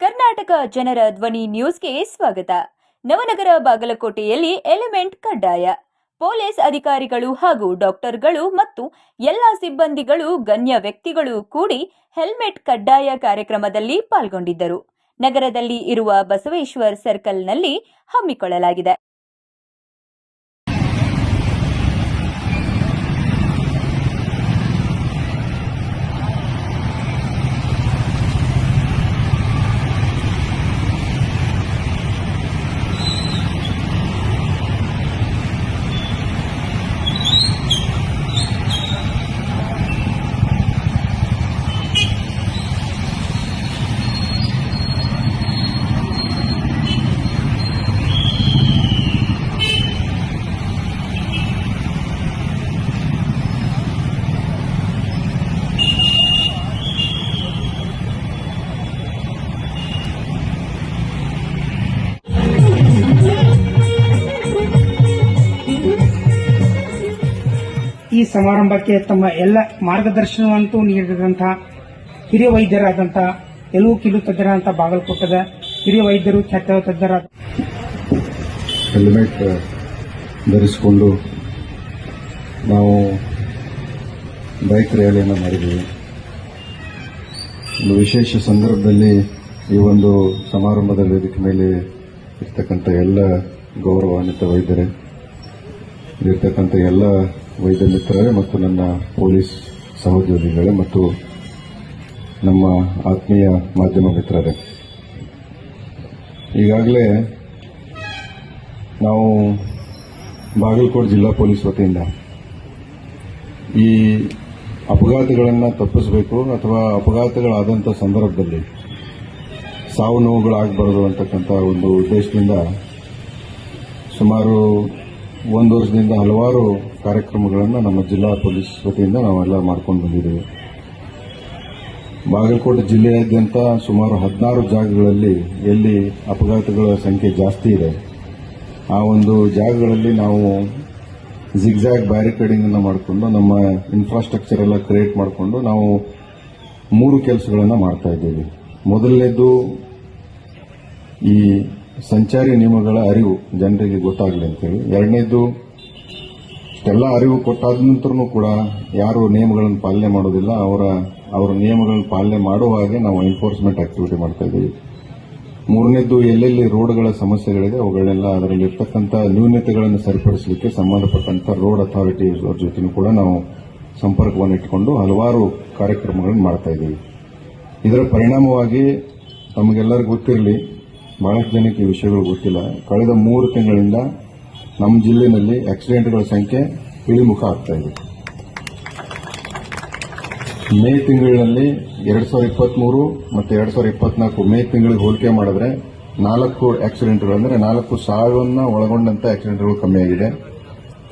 ಕರ್ನಾಟಕ ಜನರ ಧ್ವನಿ ನ್ಯೂಸ್ಗೆ ಸ್ವಾಗತ. ನವನಗರ ಬಾಗಲಕೋಟೆಯಲ್ಲಿ ಎಲಿಮೆಂಟ್ ಕಡ್ಡಾಯ. ಪೊಲೀಸ್ ಅಧಿಕಾರಿಗಳು ಹಾಗೂ ಡಾಕ್ಟರ್ಗಳು ಮತ್ತು ಎಲ್ಲ ಸಿಬ್ಬಂದಿಗಳು, ಗಣ್ಯ ವ್ಯಕ್ತಿಗಳು ಕೂಡಿ ಹೆಲ್ಮೆಟ್ ಕಡ್ಡಾಯ ಕಾರ್ಯಕ್ರಮದಲ್ಲಿ ಪಾಲ್ಗೊಂಡಿದ್ದರು. ನಗರದಲ್ಲಿ ಇರುವ ಬಸವೇಶ್ವರ್ ಸರ್ಕಲ್ನಲ್ಲಿ ಹಮ್ಮಿಕೊಳ್ಳಲಾಗಿದೆ. ಈ ಸಮಾರಂಭಕ್ಕೆ ತಮ್ಮ ಎಲ್ಲ ಮಾರ್ಗದರ್ಶನವಂತೂ ನೀಡಿದಂತಹ ಹಿರಿಯ ವೈದ್ಯರಾದಂತಹ ಎಲುವು ಕಿಲು ತಜ್ಞರಾದಂತಹ ಬಾಗಲಕೋಟದ ಹಿರಿಯ ವೈದ್ಯರು, ಖ್ಯಾತ ತಜ್ಞರಾದ ಹೆಲ್ಮೆಟ್ ಧರಿಸಿಕೊಂಡು ನಾವು ಬೈಕ್ ರ್ಯಾಲಿಯನ್ನು ಮಾಡಿದ್ದೀವಿ. ಒಂದು ವಿಶೇಷ ಸಂದರ್ಭದಲ್ಲಿ ಈ ಒಂದು ಸಮಾರಂಭದ ವೇದಿಕೆ ಮೇಲೆ ಇರ್ತಕ್ಕಂಥ ಎಲ್ಲ ಗೌರವಾನ್ವಿತ ವೈದ್ಯರೇ, ಇರ್ತಕ್ಕಂಥ ಎಲ್ಲ ವೈದ್ಯ ಮಿತ್ರರೇ ಮತ್ತು ನನ್ನ ಪೊಲೀಸ್ ಸಹೋದ್ಯೋಗಿಗಳೇ ಮತ್ತು ನಮ್ಮ ಆತ್ಮೀಯ ಮಾಧ್ಯಮ ಮಿತ್ರರೇ. ಈಗಾಗಲೇ ನಾವು ಬಾಗಲಕೋಟೆ ಜಿಲ್ಲಾ ಪೊಲೀಸ್ ವತಿಯಿಂದ ಈ ಅಪಘಾತಗಳನ್ನು ತಪ್ಪಿಸಬೇಕು ಅಥವಾ ಅಪಘಾತಗಳಾದಂಥ ಸಂದರ್ಭದಲ್ಲಿ ಸಾವು ನೋವುಗಳಾಗಬಾರದು ಅಂತಕ್ಕಂಥ ಒಂದು ಉದ್ದೇಶದಿಂದ ಸುಮಾರು ಒಂದು ವರ್ಷದಿಂದ ಹಲವಾರು ಕಾರ್ಯಕ್ರಮಗಳನ್ನು ನಮ್ಮ ಜಿಲ್ಲಾ ಪೊಲೀಸ್ ವತಿಯಿಂದ ನಾವೆಲ್ಲ ಮಾಡ್ಕೊಂಡು ಬಂದಿದ್ದೇವೆ. ಬಾಗಲಕೋಟೆ ಜಿಲ್ಲೆಯಾದ್ಯಂತ ಸುಮಾರು ಹದಿನಾರು ಜಾಗಗಳಲ್ಲಿ ಎಲ್ಲಿ ಅಪಘಾತಗಳ ಸಂಖ್ಯೆ ಜಾಸ್ತಿ ಇದೆ, ಆ ಒಂದು ಜಾಗಗಳಲ್ಲಿ ನಾವು ಜಿಗ್ಜಾಗ್ ಬ್ಯಾರಿಕೇಡಿಂಗ್ ಅನ್ನು ಮಾಡಿಕೊಂಡು ನಮ್ಮ ಇನ್ಫ್ರಾಸ್ಟ್ರಕ್ಚರ್ ಎಲ್ಲ ಕ್ರಿಯೇಟ್ ಮಾಡಿಕೊಂಡು ನಾವು ಮೂರು ಕೆಲಸಗಳನ್ನು ಮಾಡ್ತಾ ಇದ್ದೀವಿ. ಮೊದಲನೇದು ಈ ಸಂಚಾರಿ ನಿಯಮಗಳ ಅರಿವು ಜನರಿಗೆ ಗೊತ್ತಾಗಲಿ ಅಂತೇಳಿ ಎರಡನೇದು ಎಲ್ಲ ಅರಿವು ಕೊಟ್ಟಾದ ನಂತರನೂ ಕೂಡ ಯಾರು ನಿಯಮಗಳನ್ನು ಪಾಲನೆ ಮಾಡೋದಿಲ್ಲ, ಅವರ ಅವರ ನಿಯಮಗಳನ್ನು ಪಾಲನೆ ಮಾಡುವ ಹಾಗೆ ನಾವು ಎನ್ಫೋರ್ಸ್ಮೆಂಟ್ ಆಕ್ಟಿವಿಟಿ ಮಾಡ್ತಾ ಇದ್ದೀವಿ. ಮೂರನೇದ್ದು, ಎಲ್ಲೆಲ್ಲಿ ರೋಡ್ಗಳ ಸಮಸ್ಯೆಗಳಿದೆ, ಅವುಗಳನ್ನೆಲ್ಲ ಅದರಲ್ಲಿ ಇರ್ತಕ್ಕಂಥ ನ್ಯೂನತೆಗಳನ್ನು ಸರಿಪಡಿಸಲಿಕ್ಕೆ ಸಂಬಂಧಪಟ್ಟಂತ ರೋಡ್ ಅಥಾರಿಟಿ ಅವ್ರ ಜೊತೆನೂ ಕೂಡ ನಾವು ಸಂಪರ್ಕವನ್ನು ಇಟ್ಟುಕೊಂಡು ಹಲವಾರು ಕಾರ್ಯಕ್ರಮಗಳನ್ನು ಮಾಡ್ತಾ ಇದ್ದೀವಿ. ಇದರ ಪರಿಣಾಮವಾಗಿ ತಮಗೆಲ್ಲರಿಗೂ ಗೊತ್ತಿರಲಿ ಬಹಳಷ್ಟು ಜನಕ್ಕೆ ಈ ವಿಷಯಗಳು ಗೊತ್ತಿಲ್ಲ. ಕಳೆದ ಮೂರು ತಿಂಗಳಿಂದ ನಮ್ಮ ಜಿಲ್ಲೆಯಲ್ಲಿ ಆಕ್ಸಿಡೆಂಟ್ಗಳ ಸಂಖ್ಯೆ ಇಳಿಮುಖ ಆಗ್ತಾ ಇದೆ. ಮೇ ತಿಂಗಳಲ್ಲಿ ಎರಡ್ ಸಾವಿರದ ಇಪ್ಪತ್ಮೂರು ಮತ್ತು ಎರಡ್ ಸಾವಿರದ ಇಪ್ಪತ್ನಾಲ್ಕು ಮೇ ತಿಂಗಳಿಗೆ ಹೋಲಿಕೆ ಮಾಡಿದ್ರೆ ನಾಲ್ಕು ಆಕ್ಸಿಡೆಂಟ್ಗಳು ಅಂದರೆ ನಾಲ್ಕು ಸಾವಿರನ್ನ ಒಳಗೊಂಡಂತ ಆಕ್ಸಿಡೆಂಟ್ಗಳು ಕಮ್ಮಿಯಾಗಿದೆ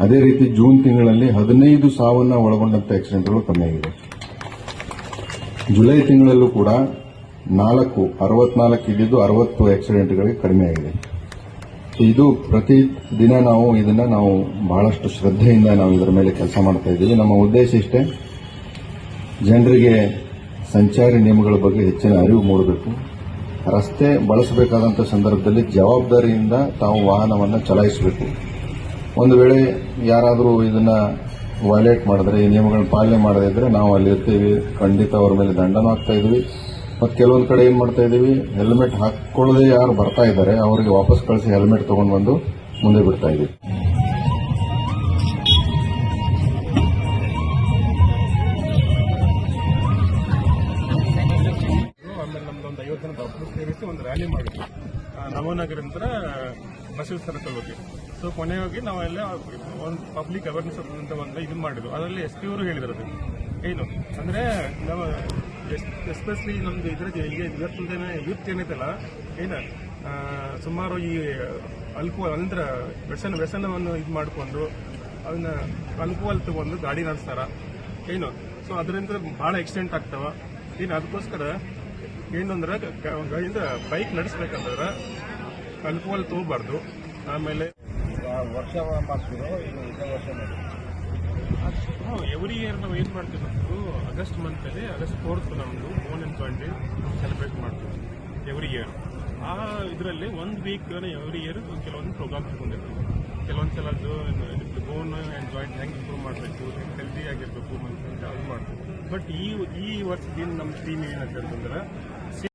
ಅದೇ ರೀತಿ ಜೂನ್ ತಿಂಗಳಲ್ಲಿ ಹದಿನೈದು ಸಾವನ್ನ ಒಳಗೊಂಡಂತ ಆಕ್ಸಿಡೆಂಟ್ಗಳು ಕಮ್ಮಿಯಾಗಿದೆ ಜುಲೈ ತಿಂಗಳಲ್ಲೂ ಕೂಡ ನಾಲ್ಕು, ಅರವತ್ನಾಲ್ಕು ಇದ್ದಿದ್ದು ಅರವತ್ತು ಆಕ್ಸಿಡೆಂಟ್ಗಳಿಗೆ ಕಡಿಮೆ ಆಗಿದೆ. ಇದು ಪ್ರತಿ ದಿನ ನಾವು ಇದನ್ನ ನಾವು ಬಹಳಷ್ಟು ಶ್ರದ್ಧೆಯಿಂದ ನಾವು ಇದರ ಮೇಲೆ ಕೆಲಸ ಮಾಡ್ತಾ ಇದ್ದೀವಿ. ನಮ್ಮ ಉದ್ದೇಶ ಇಷ್ಟೇ, ಜನರಿಗೆ ಸಂಚಾರಿ ನಿಯಮಗಳ ಬಗ್ಗೆ ಹೆಚ್ಚಿನ ಅರಿವು ಮೂಡಬೇಕು. ರಸ್ತೆ ಬಳಸಬೇಕಾದಂಥ ಸಂದರ್ಭದಲ್ಲಿ ಜವಾಬ್ದಾರಿಯಿಂದ ತಾವು ವಾಹನವನ್ನು ಚಲಾಯಿಸಬೇಕು. ಒಂದು ವೇಳೆ ಯಾರಾದರೂ ಇದನ್ನ ವೈಲೇಟ್ ಮಾಡಿದ್ರೆ, ಈ ನಿಯಮಗಳನ್ನ ಪಾಲನೆ ಮಾಡದೇ ಇದ್ರೆ ನಾವು ಅಲ್ಲಿರ್ತೀವಿ. ಖಂಡಿತ ಅವರ ಮೇಲೆ ದಂಡನೂ ಆಗ್ತಾ ಇದೀವಿ ಮತ್ತು ಕೆಲವೊಂದು ಕಡೆ ಏನ್ ಮಾಡ್ತಾ ಇದೀವಿ ಹೆಲ್ಮೆಟ್ ಹಾಕೊಳ್ಳದೆ ಯಾರು ಬರ್ತಾ ಇದ್ದಾರೆ ಅವರಿಗೆ ವಾಪಸ್ ಕಳಿಸಿ ಹೆಲ್ಮೆಟ್ ತಗೊಂಡ್ ಬಂದು ಮುಂದೆ ಬಿಡ್ತಾ ಇದೀವಿ ಆಮೇಲೆ ನಮ್ದು ಒಂದು ಐವತ್ತು ಜನ ಡಾಕ್ಟರ್ ಸೇರಿಸಿ ಒಂದು ರ್ಯಾಲಿ ಮಾಡಿದ್ವಿ. ಆ, ನವನಗರಿಂದ ಬಸವ ಸರ್ಕಲ್ ಹೋಗಿ ಸೊ ಕೊನೆಯಾಗಿ ನಾವೆಲ್ಲ ಒಂದು ಪಬ್ಲಿಕ್ ಅವೇರ್ನೆಸ್ ಅಂತ ಒಂದು ಇದು ಮಾಡಿದ್ವಿ. ಅದರಲ್ಲಿ ಎಸ್ ಪಿ ಅವರು ಹೇಳಿದ್ರು ಏನು? ಅಂದ್ರೆ ನಾವು ಎಸ್ಪೆಷಲಿ ನಮ್ದು ಇದ್ರ ಈಗ ಇವತ್ತಿನ ಯೂತ್ ಏನೈತಲ್ಲ ಏನು ಸುಮಾರು ಈ ಅಲ್ಕೋ ಅಂದ್ರೆ ವ್ಯಸನ, ವ್ಯಸನವನ್ನು ಇದು ಮಾಡಿಕೊಂಡು ಅದನ್ನ ಅಲ್ಕೋಲ್ ತಗೊಂಡು ಗಾಡಿ ನಡೆಸ್ತಾರ. ಏನು? ಸೊ ಅದರಿಂದ ಬಹಳ ಆಕ್ಸಿಡೆಂಟ್ ಆಗ್ತಾವ. ಏನು ಅದಕ್ಕೋಸ್ಕರ ಏನಂದ್ರೆ ಗಾಡಿಯಿಂದ ಬೈಕ್ ನಡೆಸ್ಬೇಕಂದ್ರೆ ಅಲ್ಕೋಲ್ ತಗೋಬಾರ್ದು. ಆಮೇಲೆ ವರ್ಷ ಮಾಡ್ತೀರೋ ಇದೇ ವರ್ಷ ಎವ್ರಿ ಇಯರ್ ನಾವು ಏನು ಮಾಡ್ತೀವಿ ನಾವು ಆಗಸ್ಟ್ ಮಂತಲ್ಲಿ ಆಗಸ್ಟ್ ಫೋರ್ತ್ ನಮ್ಮದು ಓನ್ ಜಾಯಿಂಟ್ ಸೆಲೆಬ್ರೇಟ್ ಮಾಡ್ತೀವಿ, ಎವ್ರಿ ಇಯರ್ ಆ ಇದರಲ್ಲಿ ಒಂದು ವೀಕ್ ಎವ್ರಿ ಇಯರ್ ಕೆಲವೊಂದು ಪ್ರೋಗ್ರಾಮ್ ತಗೊಂಡಿರ್ತೀವಿ. ಕೆಲವೊಂದು ಸಲದ್ದು ಬೋನ್ ಆ್ಯಂಡ್ ಜಾಯಿಂಟ್ ಹೆಂಗೆ ಇಂಪ್ರೂವ್ ಮಾಡಬೇಕು, ಹೆಂಗೆ ಹೆಲ್ದಿ ಆಗಿರಬೇಕು ಅಂತ ಅದು ಮಾಡ್ತೀವಿ. ಬಟ್ ಈ ಈ ವರ್ಷದಿಂದ ನಮ್ಮ ಥೀಮ್ ಏನಂತಂದ್ರೆ